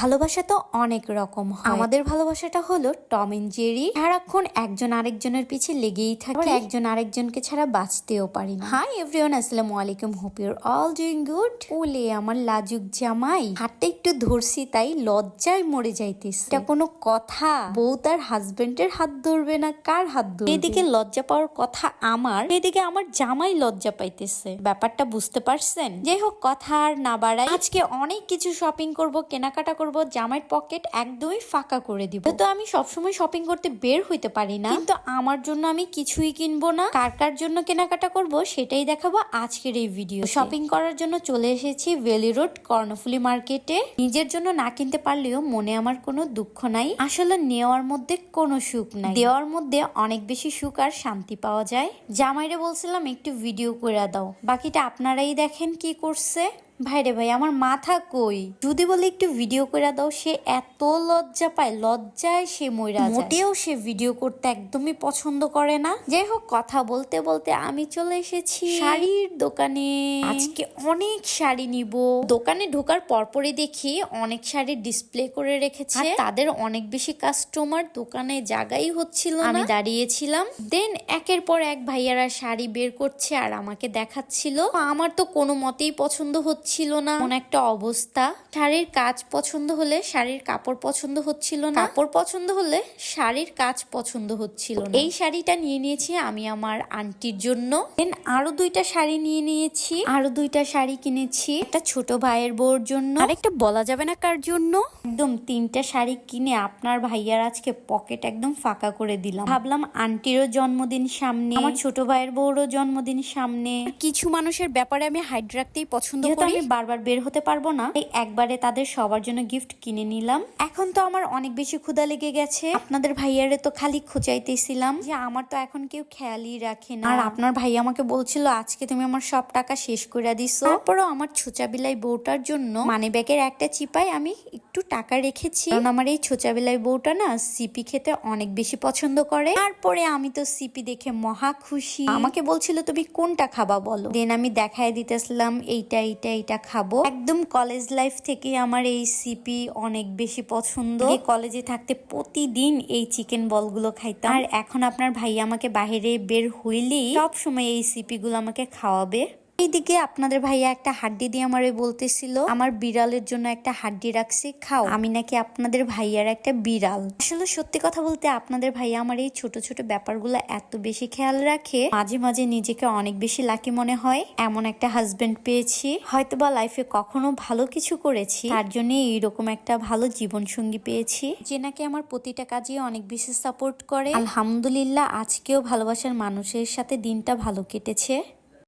ভালোবাসা তো অনেক রকম হয়। আমাদের ভালোবাসাটা হলো টম এন্ড জেরি। সারাক্ষণ একজন আরেকজনের পিছে লেগেই থাকে। একজন আরেকজনকে ছাড়া বাঁচতেও পারি না। হাই এভরিওয়ান আসসালামু আলাইকুম hope your all doing good. ওলে আমার লাজুক জামাই। হাতটা একটু ধরছি তাই লজ্জায় মরে যাইতেছে। এটা কোনো কথা। বউ তার হাজবেন্ডের হাত ধরবে না কার হাত ধরবে? এদিকে লজ্জা পাওয়ার কথা আমার এদিকে আমার জামাই লজ্জা পাইতেছে। ব্যাপারটা বুঝতে পারছেন? যাই হোক কথা আর না বাড়াই। আজকে অনেক কিছু শপিং করব কেনাকাটা করব জামাইয়ের পকেট একদমই ফাঁকা করে দিব। তো আমি সবসময় শপিং করতে বের হইতে পারি না, কিন্তু আমার জন্য আমি কিছুই কিনবো না। কার কার জন্য কেনাকাটা করব সেটাই দেখাবো আজকের এই ভিডিও শপিং করার জন্য চলে এসেছি ভ্যালি রোড কর্ণফুলি মার্কেটে নিজের জন্য না কিনতে পারলেও মনে আমার কোনো দুঃখ নাই। আসলে নেওয়ার মধ্যে কোনো সুখ নাই। দেওয়ার মধ্যে অনেক বেশি সুখ আর শান্তি পাওয়া যায়। জামাইরে বলছিলাম, একটু ভিডিও করে দাও। বাকিটা আপনারাই দেখেন কি করছে। ভাইরে ভাই আমার মাথা কই? যদি বলে একটু ভিডিও করে দাও সে এত লজ্জা পায়। লজ্জায় সে মইরা যায়। মোটেও সে ভিডিও করতে একদমই পছন্দ করে না। যাই হোক কথা বলতে বলতে আমি চলে এসেছি শাড়ির দোকানে। আজকে অনেক শাড়ি নিব। দোকানে ঢোকার পরপরই দেখি অনেক শাড়ি ডিসপ্লে করে রেখেছে। তাদের অনেক বেশি কাস্টমার দোকানে জায়গাই হচ্ছিল না। আমি দাঁড়িয়েছিলাম। দেন একের পর এক ভাইয়ারা শাড়ি বের করছে আর আমাকে দেখাচ্ছিল। আমার তো কোনো মতেই পছন্দ হচ্ছিল না। কোন একটা অবস্থা। শাড়ির কাজ পছন্দ হলে শাড়ির কাপড় পছন্দ হচ্ছিল না। কাপড় পছন্দ হলে শাড়ির কাজ পছন্দ হচ্ছিল না। এই শাড়িটা নিয়ে নিয়েছি আমি আমার আন্টির জন্য। দেন আরও দুইটা শাড়ি নিয়ে নিয়েছি। আরও দুইটা শাড়ি কিনেছি। একটা ছোট ভাইয়ের বউর জন্য। আরেকটা বলা যাবে না কার জন্য। একদম তিনটা শাড়ি কিনে আপনার ভাইয়ার আজকে পকেট একদম ফাঁকা করে দিলাম। ভাবলাম আন্টিরও জন্মদিন সামনে আমার ছোট ভাইয়ের বউরও জন্মদিন সামনে। কিছু মানুষের ব্যাপারে আমি হাইড রাখতেই পছন্দ করি। বারবার বের হতে পারব না। এই একবারে তাদের সবার জন্য গিফট কিনে নিলাম। এখন তো আমার অনেক বেশি ক্ষুদা লেগে গেছে। আপনাদের ভাইয়ারে তো খালি খুঁচাইতেছিলাম। যে আমার তো এখন কেউ খেয়ালই রাখে না। আর আপনার ভাই আমাকে বলছিল, আজকে তুমি আমার সব টাকা শেষ করে দিছো। তারপরও আমার ছোচা বিলাই বউটার জন্য মানে ব্যাগের একটা চিপাই আমি একটু টাকা রেখেছি। কারণ আমার এই ছোচা বিলাই বউটা না সিপি খেতে অনেক বেশি পছন্দ করে। তারপরে আমি তো সিপি দেখে মহা খুশি। আমাকে বলছিল, তুমি কোনটা খাবা বলো? দেন আমি দেখায় দিতেছিলাম, এইটা এইটা এইটা খাব। একদম কলেজ লাইফ থেকে আমার এই সিপি অনেক বেশি পছন্দ। কলেজে থাকতে প্রতিদিন এই চিকেন বলগুলো খাইতাম। আর এখন আপনার ভাই আমাকে বাইরে বের হইলেই সব সময় এই সিপি গুলো আমাকে খাওয়াবে। এইদিকে আপনাদের ভাইয়া একটা হাড্ডি দিয়ে আমারে বলতেছিল, আমার বিড়ালের জন্য একটা হাড্ডি রাখছি, খাও। আমি নাকি আপনাদের ভাইয়ার একটা বিড়াল। আসলে সত্যি কথা বলতে আপনাদের ভাইয়া আমার এই ছোট ছোট ব্যাপারগুলো এত বেশি খেয়াল রাখে, মাঝে মাঝে নিজেকে অনেক বেশি লাকি মনে হয়। এমন একটা হাজবেন্ড পেয়েছি হয়তো বা লাইফে কখনো ভালো কিছু করেছি, তার জন্য এইরকম একটা ভালো জীবন সঙ্গী পেয়েছি, যে নাকি আমার প্রতিটা কাজে অনেক বেশি সাপোর্ট করে। আলহামদুলিল্লাহ, আজকেও ভালোবাসার মানুষের সাথে দিনটা ভালো কেটেছে।